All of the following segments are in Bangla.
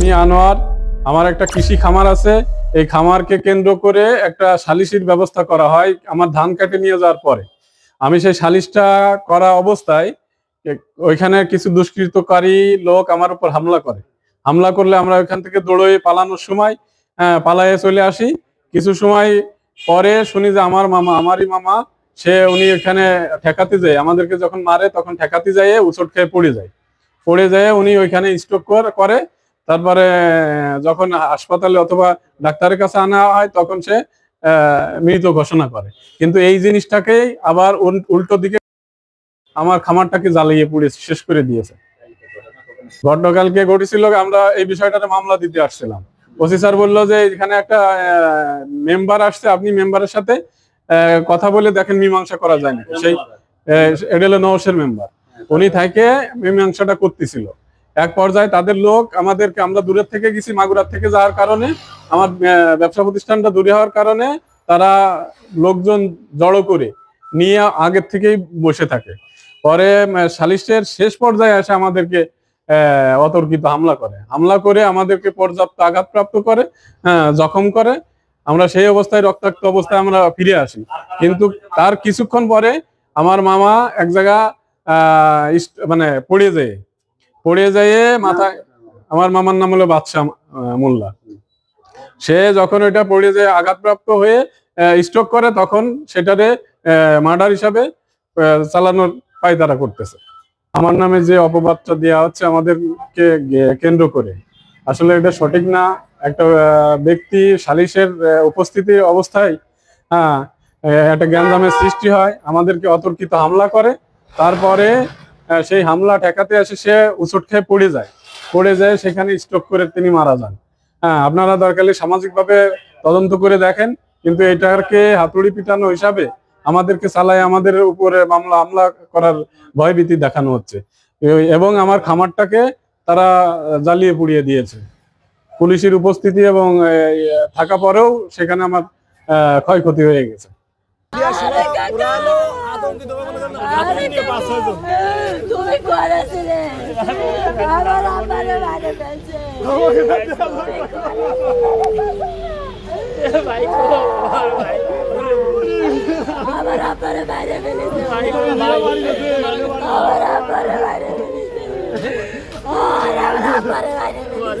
আমি আনোয়ার আমার একটা কৃষি খামার আছে। এই খামারকে কেন্দ্র করে একটা সালিসির ব্যবস্থা করা হয় আমার ধান কেটে নিয়ে যাওয়ার পরে। আমি সেই সালিশটা করা অবস্থায় ওইখানে কিছু দুষ্কৃতকারী লোক আমার উপর হামলা করে। হামলা করলে আমরা ওইখান থেকে দৌড়ে পালানোর সময় আহ, পালায়ে চলে আসি। কিছু সময় পরে শুনি যে আমার মামা আমারই মামা সে উনি এখানে ঠেকাতে যায়। আমাদেরকে যখন মারে তখন ঠেকাতে যায় উচট খেয়ে পড়ে যায়। পড়ে যায় উনি ওইখানে স্ট্রোক করে তারপরে, যখন হাসপাতালে অথবা ডাক্তারের কাছে আনা হয়, তখন সে মৃত ঘোষণা করে। কিন্তু এই জিনিসটাকেই আবার উল্টো দিকে আমার খামারটাকে জ্বালিয়ে পুড়ে শেষ করে দিয়েছে। গতকালকে ঘটেছিল, আমরা এই বিষয়টাতে মামলা দিতে আসছিলাম। ওসি স্যার বলল যে, এখানে একটা মেম্বার আসছে, আপনি মেম্বারের সাথে কথা বলে দেখেন, মীমাংসা করা যায় নাকি। সেই এটা হলো নওশের মেম্বার। উনি থাকে মীমাংসাটা করতেছিল। এক পর্যায়ে তাদের লোক আমাদেরকে আমরা দূরের থেকে গেছি মাগুরার থেকে যাওয়ার কারণে আমার ব্যবসা প্রতিষ্ঠানটা দূরে হওয়ার কারণে তারা লোকজন জড়ো করে নিয়ে আগের থেকেই বসে থাকে। পরে সালিশের শেষ পর্যায়ে এসে আমাদেরকে অতর্কিত হামলা করে। হামলা করে আমাদেরকে পর্যাপ্ত আঘাতপ্রাপ্ত করে হ্যাঁ, জখম করে। আমরা সেই অবস্থায় রক্তাক্ত অবস্থায় আমরা ফিরে আসি। কিন্তু তার কিছুক্ষণ পরে আমার মামা এক জায়গা মানে পড়ে যায় পড়ে যেয়ে মাথায় আমার মামার নাম হলো বাদশাহ মোল্লা। সে যখন ওইটা পড়ে যায় আঘাতপ্রাপ্ত হয়ে স্ট্রোক করে তখন সেটারে মার্ডার হিসাবে চালানোর পায়তারা করতেছে। আমার নামে যে অপবাদটা দেওয়া হচ্ছে আমাদেরকে কেন্দ্র করে আসলে এটা সঠিক না। একটা ব্যক্তি সালিশের আহ, উপস্থিতির অবস্থায় হ্যাঁ একটা জ্ঞানজামের সৃষ্টি হয় আমাদেরকে অতর্কিত হামলা করে তারপরে সেই হামলা ঠেকাতে এসে সে উচট খেয়ে পড়ে যায়। পড়ে যায় সেখানে স্ট্রোক করে তিনি মারা যান। হ্যাঁ আপনারা দরকারে সামাজিকভাবে তদন্ত করে দেখেন কিন্তু এটাকে হাতুড়ি পিটানো হিসাবে আমাদেরকে চালায় আমাদের উপরে মামলা হামলা করার ভয়ভীতি দেখানো হচ্ছে। এবং আমার খামারটাকে তারা জ্বালিয়ে পুড়িয়ে দিয়েছে। পুলিশের উপস্থিতি এবং থাকা পরেও সেখানে আমার আহ, ক্ষয়ক্ষতি হয়ে গেছে। তুমি করেছিলে আমার আব্বারে মারে ফেলছে। আমার আব্বারে মারে ফেলেছে। আমার আব্বারে মারে ফেলেছে। আমার আব্বারে মারে ফেলেছে।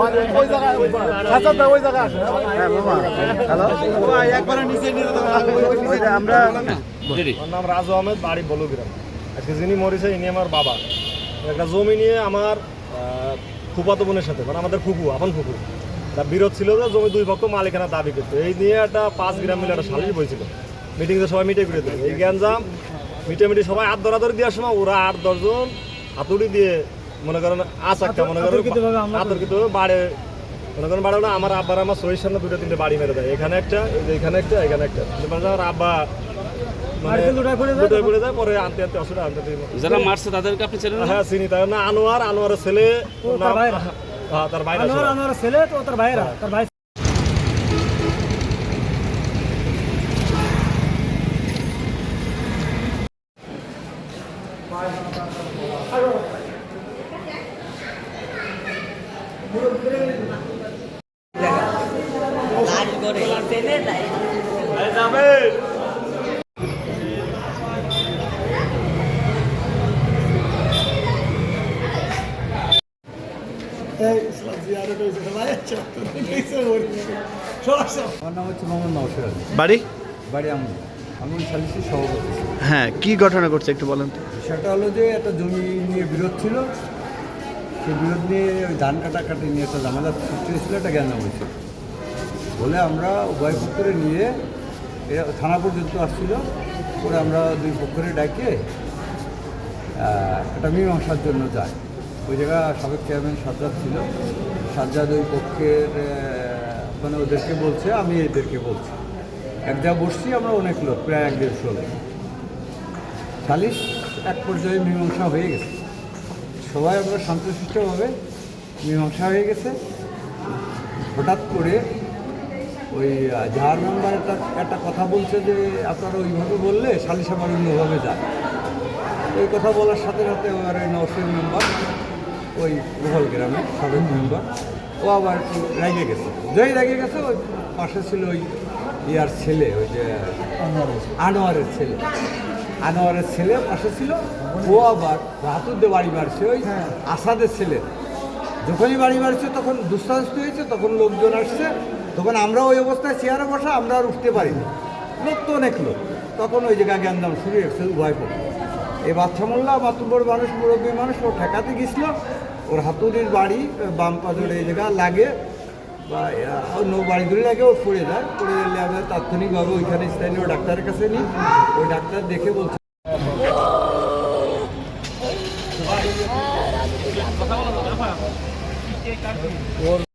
আমার যিনি আমার বাবা। একটা জমি নিয়ে আমার ফুফাতো বোনের সাথে মানে আমাদের ফুফু আপন ফুফু তা বিরোধ ছিল যে জমি দুই পক্ষ মালিকানা দাবি করতো। এই নিয়ে একটা পাঁচ গ্রাম মিলে একটা সালিশ বইছিল। মিটিংয়ে সবাই মিটে করে দিল এই গ্যাঞ্জাম মিটে মিটে সবাই আট দরাদরি দেওয়ার সময় ওরা আট দশজন হাতুড়ি দিয়ে মনে করেন আচাকটা মনে করেন আতর্কিত বাড়ে। মনে করেন বাড়ে আমার আব্বার আমার শরীর সামনে দুটো তিনটে বাড়ি মেরে দেয়। এখানে একটা এখানে একটা এখানে একটা। মানে আমার আব্বা দুটোয় পড়ে যায় পরে আনতে আনতে অসুবিধা আনতে আনতে- যারা মারছে তাদেরকে আপনি চেনেন হ্যাঁ চিনি তার না আনোয়ার আনোয়ারের ছেলে নাম- তার বাইরে ছেলে। তো তার ভাইরা তার ভাই আমার নাম হচ্ছে মোহাম্মদ নওশর বাড়ি? বাড়ি আমি আমি সভাপতি। হ্যাঁ কি ঘটনা ঘটছে একটু বলেন তো। বিষয়টা হলো যে একটা জমি নিয়ে বিরোধ ছিল। সেই বিরোধ নিয়ে ধান কাটা কাটি নিয়ে একটা ঝামেলা সৃষ্টি হয়েছিল একটা জ্ঞান হয়েছিল বলে আমরা উভয় পক্ষরে নিয়ে থানা পর্যন্ত আসছিল। পরে আমরা দুই পক্ষরে ডাকে একটা মীমাংসার জন্য যাই ওই জায়গা সাবেক চেয়ারম্যান সাজ্জাদ ছিল। সাজ্জাদ ওই পক্ষের মানে ওদেরকে বলছে, আমি এদেরকে বলছি। এক যা বসছি, আমরা অনেক লোক, প্রায় এক দেড়শো লোক। সালিশ এক পর্যায়ে মীমাংসা হয়ে গেছে। সবাই আমরা শান্তশিষ্টভাবে মীমাংসা হয়ে গেছে। হঠাৎ করে ওই জাহার নাম্বার একটা একটা কথা বলছে যে আপনারা ওইভাবে বললে সালিশ আবার অন্যভাবে যায়। ওই কথা বলার সাথে সাথে আবার ওই নওশের মেম্বার ওই গোপাল গ্রামের সাবেক মেম্বার ও আবার একটু রেগে গেছে। যেই রেগে গেছে ওই পাশে ছিল ওই ইয়ার ছেলে ওই যে আনোয়ারের ছেলে। আনোয়ারের ছেলে। পাশে ছিল ও আবার রাতুদ্দে বাড়ি মারছে ওই আসাদের ছেলে। যখনই বাড়ি মারছে তখন দুঃসাহস হয়েছে তখন লোকজন আসছে তখন আমরা ওই অবস্থায় চেয়ারে বসা আমরা আর উঠতে পারিনি। লোক তো অনেক লোক। তখন ওই জায়গায় জ্ঞানদাম শুরু হয়েছে উভয় পক্ষ এই বাচ্চা মোল্লা মাতুব্বর মানুষ মুরব্বী মানুষ ও ঠেকাতে গেছিল। ওর হাতুড়ির বাড়ি বাম পাজরে এই জায়গা লাগে। বা অন্য বাড়ি ধরে লাগে ও পড়ে যায়। পড়ে গেলে আমরা তাৎক্ষণিকভাবে ওইখানে স্থানীয় ডাক্তারের কাছে নিই। ওই ডাক্তার দেখে বলছে ওর